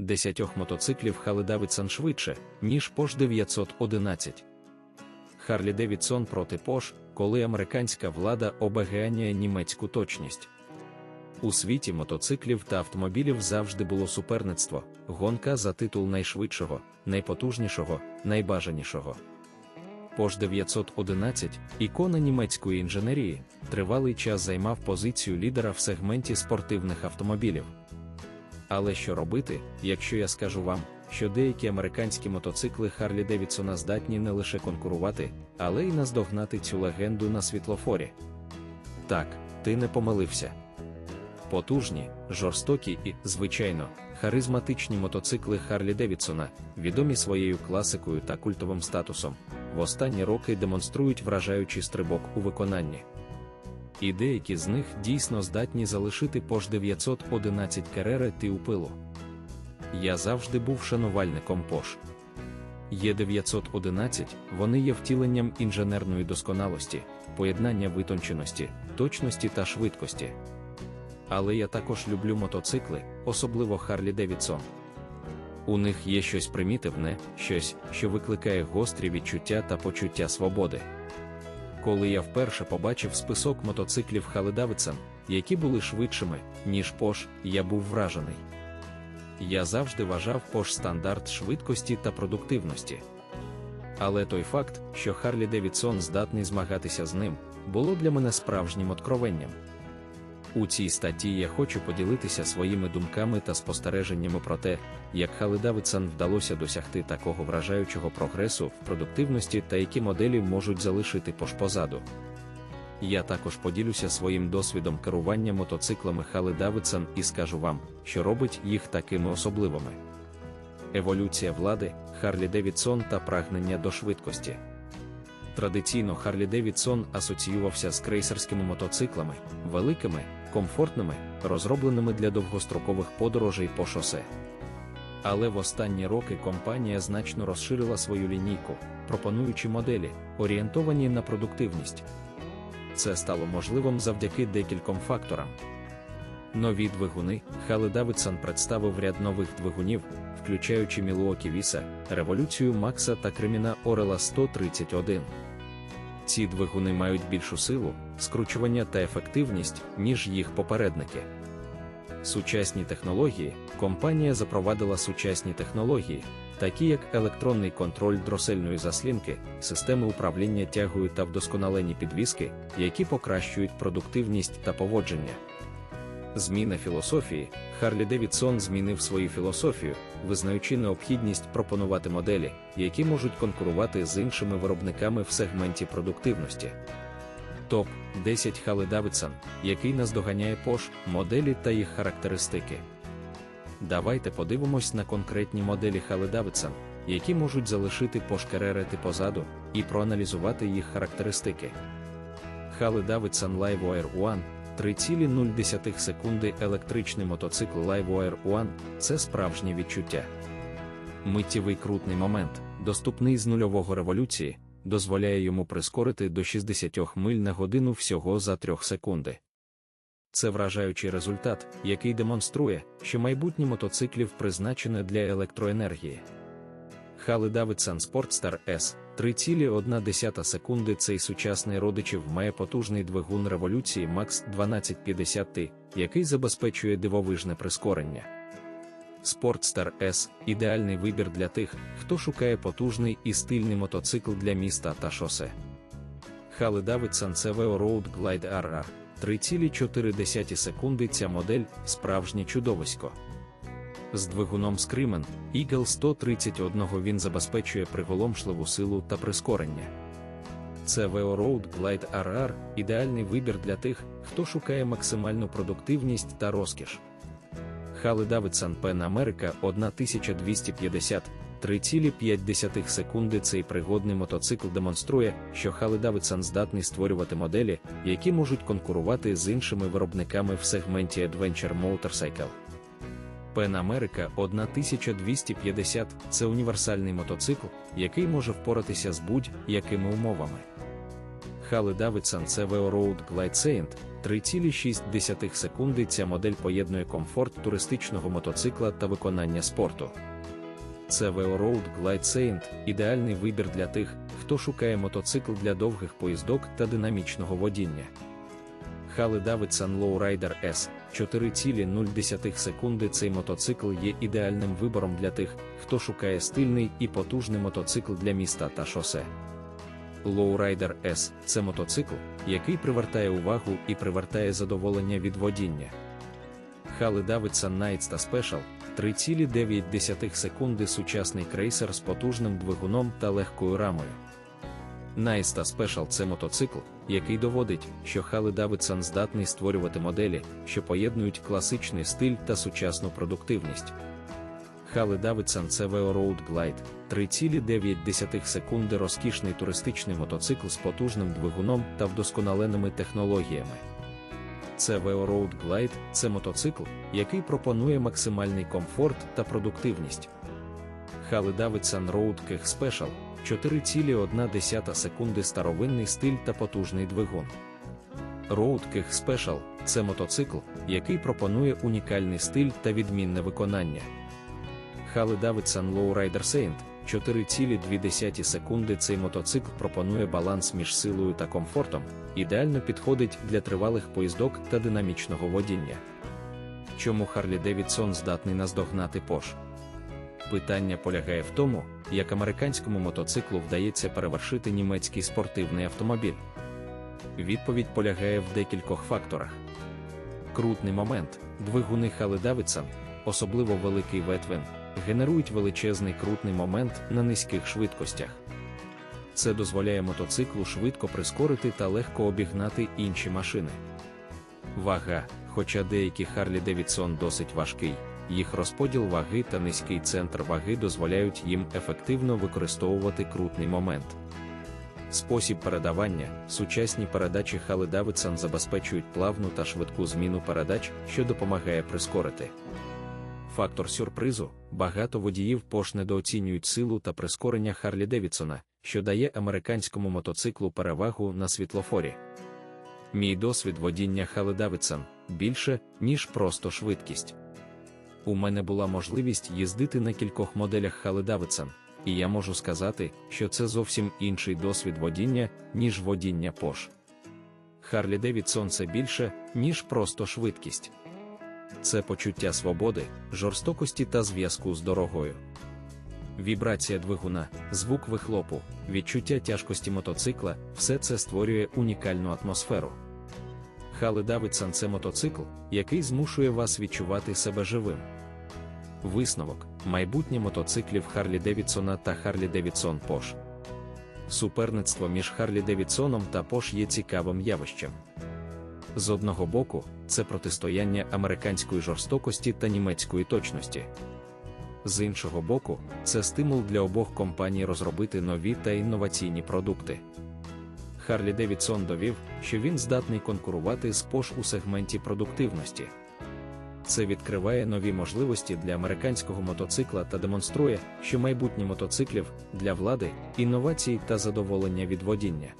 десятьох мотоциклів Хали Давідсон швидше, ніж Porsche 911. Харлі Девідсон проти Porsche, коли американська влада обаганяє німецьку точність. У світі мотоциклів та автомобілів завжди було суперництво, гонка за титул найшвидшого, найпотужнішого, найбажанішого. Porsche 911, ікона німецької інженерії, тривалий час займав позицію лідера в сегменті спортивних автомобілів. Але що робити, якщо я скажу вам, що деякі американські мотоцикли Харлі Девідсона здатні не лише конкурувати, але й наздогнати цю легенду на світлофорі? Так, ти не помилився. Потужні, жорстокі і, звичайно, харизматичні мотоцикли Харлі Девідсона, відомі своєю класикою та культовим статусом, в останні роки демонструють вражаючий стрибок у виконанні. І деякі з них дійсно здатні залишити пош 911 Carrera ти у пилу. Я завжди був шанувальником Пош. Є 911, вони є втіленням інженерної досконалості, поєднання витонченості, точності та швидкості. Але я також люблю мотоцикли, особливо Харлі Девідсон. У них є щось примітивне, щось, що викликає гострі відчуття та почуття свободи. Коли я вперше побачив список мотоциклів Халедавицем, які були швидшими, ніж Пош, я був вражений. Я завжди вважав Пош стандарт швидкості та продуктивності. Але той факт, що Харлі Девідсон здатний змагатися з ним, було для мене справжнім откровенням. У цій статті я хочу поділитися своїми думками та спостереженнями про те, як Хали Давидсон вдалося досягти такого вражаючого прогресу в продуктивності та які моделі можуть залишити пош позаду. Я також поділюся своїм досвідом керування мотоциклами Хали Давидсон і скажу вам, що робить їх такими особливими. Еволюція влади, Харлі Девідсон та прагнення до швидкості. Традиційно Харлі Девідсон асоціювався з крейсерськими мотоциклами, великими, комфортними, розробленими для довгострокових подорожей по шосе. Але в останні роки компанія значно розширила свою лінійку, пропонуючи моделі, орієнтовані на продуктивність. Це стало можливим завдяки декільком факторам. Нові двигуни Хали Давидсон представив ряд нових двигунів, включаючи Мілуокі Віса, революцію Макса та Креміна Орела 131. Ці двигуни мають більшу силу, скручування та ефективність, ніж їх попередники. Сучасні технології компанія запровадила сучасні технології, такі як електронний контроль дросельної заслінки, системи управління тягою та вдосконалені підвіски, які покращують продуктивність та поводження. Зміна філософії Харлі Девідсон змінив свою філософію, визнаючи необхідність пропонувати моделі, які можуть конкурувати з іншими виробниками в сегменті продуктивності. Топ 10 Хали Давидсон, який наздоганяє Porsche, моделі та їх характеристики. Давайте подивимось на конкретні моделі Хали Давидсон, які можуть залишити Carrera позаду, і проаналізувати їх характеристики. Хали Давидсон Live Wire One 3,0 секунди електричний мотоцикл LiveWire One – це справжнє відчуття. Миттєвий крутний момент, доступний з нульового революції, дозволяє йому прискорити до 60 миль на годину всього за 3 секунди. Це вражаючий результат, який демонструє, що майбутнє мотоциклів призначене для електроенергії. Хали Давидсон Sportstar S 3,1 секунди цей сучасний родичів має потужний двигун революції Max 1250 T, який забезпечує дивовижне прискорення. Sportstar S ідеальний вибір для тих, хто шукає потужний і стильний мотоцикл для міста та шосе. Хали Давидсон CVO Road Glide RR 3,4 секунди ця модель справжнє чудовисько. З двигуном Screamen Eagle 131 він забезпечує приголомшливу силу та прискорення. Це VO Road Glide RR ідеальний вибір для тих, хто шукає максимальну продуктивність та розкіш. Хали Давидсон Pen America 1250 3,5 секунди цей пригодний мотоцикл демонструє, що Хали Давидсон здатний створювати моделі, які можуть конкурувати з іншими виробниками в сегменті Adventure Motorcycle. Pen America 1250 це універсальний мотоцикл, який може впоратися з будь-якими умовами. Harley Davidson CVO Road Glide Saint 3,6 секунди. Ця модель поєднує комфорт туристичного мотоцикла та виконання спорту. CVO Road Glide Saint – ідеальний вибір для тих, хто шукає мотоцикл для довгих поїздок та динамічного водіння. Harley Davidson Lowrider S 4,0 секунди. Цей мотоцикл є ідеальним вибором для тих, хто шукає стильний і потужний мотоцикл для міста та шосе. Lowrider S це мотоцикл, який привертає увагу і привертає задоволення від водіння. Harley Davidson Nightsta Special 3,9 секунди сучасний крейсер з потужним двигуном та легкою рамою. Найста Special це мотоцикл, який доводить, що Harley Davidson здатний створювати моделі, що поєднують класичний стиль та сучасну продуктивність. Harley Davidson CVO Road Glide 3,9 секунди розкішний туристичний мотоцикл з потужним двигуном та вдосконаленими технологіями. CVO Road Glide – це мотоцикл, який пропонує максимальний комфорт та продуктивність. Harley Davidson Road Keg Special 4,1 секунди старовинний стиль та потужний двигун. Road Keg Special – це мотоцикл, який пропонує унікальний стиль та відмінне виконання. Harley Davidson Lowrider Saint 4,2 секунди цей мотоцикл пропонує баланс між силою та комфортом, ідеально підходить для тривалих поїздок та динамічного водіння. Чому Harley Davidson здатний наздогнати Porsche? Питання полягає в тому, як американському мотоциклу вдається перевершити німецький спортивний автомобіль. Відповідь полягає в декількох факторах. Крутний момент, двигуни Harley Davidson, особливо великий ветвен, генерують величезний крутний момент на низьких швидкостях. Це дозволяє мотоциклу швидко прискорити та легко обігнати інші машини. Вага, хоча деякі Harley Davidson досить важкий, їх розподіл ваги та низький центр ваги дозволяють їм ефективно використовувати крутний момент. Спосіб передавання, сучасні передачі Harley Davidson забезпечують плавну та швидку зміну передач, що допомагає прискорити. Фактор сюрпризу багато водіїв пош недооцінюють силу та прискорення Харлі Девідсона, що дає американському мотоциклу перевагу на світлофорі. Мій досвід водіння Хали Давидсон більше, ніж просто швидкість. У мене була можливість їздити на кількох моделях Хали Давидсон, і я можу сказати, що це зовсім інший досвід водіння, ніж водіння Пош. Харлі Девідсон це більше, ніж просто швидкість це почуття свободи, жорстокості та зв'язку з дорогою. Вібрація двигуна, звук вихлопу, відчуття тяжкості мотоцикла все це створює унікальну атмосферу. Хали Давидсон це мотоцикл, який змушує вас відчувати себе живим. Висновок майбутнє мотоциклів Харлі Девідсона та Харлі Девідсон Пош. Суперництво між Харлі Девідсоном та Пош є цікавим явищем. З одного боку, це протистояння американської жорстокості та німецької точності. З іншого боку, це стимул для обох компаній розробити нові та інноваційні продукти. Харлі Девідсон довів, що він здатний конкурувати з Porsche у сегменті продуктивності. Це відкриває нові можливості для американського мотоцикла та демонструє, що майбутнє мотоциклів для влади, інновацій та задоволення від водіння.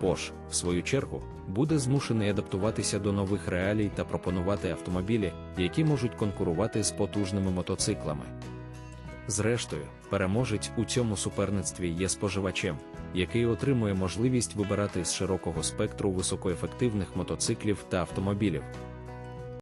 Porsche, в свою чергу, буде змушений адаптуватися до нових реалій та пропонувати автомобілі, які можуть конкурувати з потужними мотоциклами. Зрештою, переможець у цьому суперництві є споживачем, який отримує можливість вибирати з широкого спектру високоефективних мотоциклів та автомобілів.